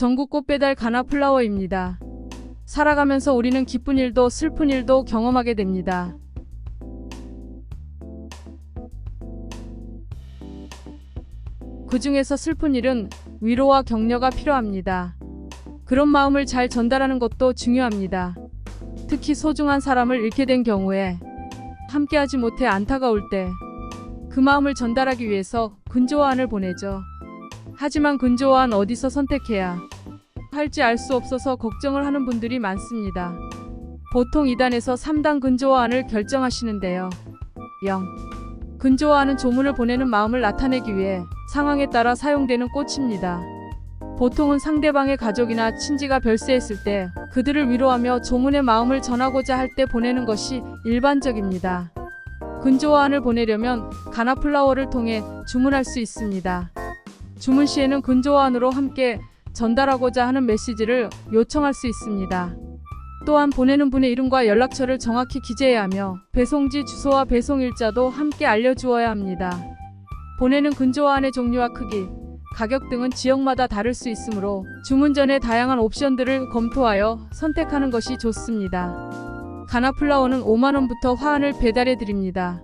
전국 꽃배달 가나플라워입니다. 살아가면서 우리는 기쁜 일도 슬픈 일도 경험하게 됩니다. 그 중에서 슬픈 일은 위로와 격려가 필요합니다. 그런 마음을 잘 전달하는 것도 중요합니다. 특히 소중한 사람을 잃게 된 경우에 함께하지 못해 안타까울 때 그 마음을 전달하기 위해서 근조화안을 보내죠. 하지만 근조화안 어디서 선택해야 할지 알 수 없어서 걱정을 하는 분들이 많습니다. 보통 2단에서 3단 근조화안을 결정하시는데요. 0. 근조화하는 조문을 보내는 마음을 나타내기 위해 상황에 따라 사용되는 꽃입니다. 보통은 상대방의 가족이나 친지가 별세했을 때 그들을 위로하며 조문의 마음을 전하고자 할 때 보내는 것이 일반적입니다. 근조화안을 보내려면 가나플라워를 통해 주문할 수 있습니다. 주문 시에는 근조화안으로 함께 전달하고자 하는 메시지를 요청할 수 있습니다. 또한 보내는 분의 이름과 연락처를 정확히 기재해야 하며 배송지 주소와 배송 일자도 함께 알려주어야 합니다. 보내는 근조화안의 종류와 크기, 가격 등은 지역마다 다를 수 있으므로 주문 전에 다양한 옵션들을 검토하여 선택하는 것이 좋습니다. 가나플라워는 5만원부터 화환을 배달해 드립니다.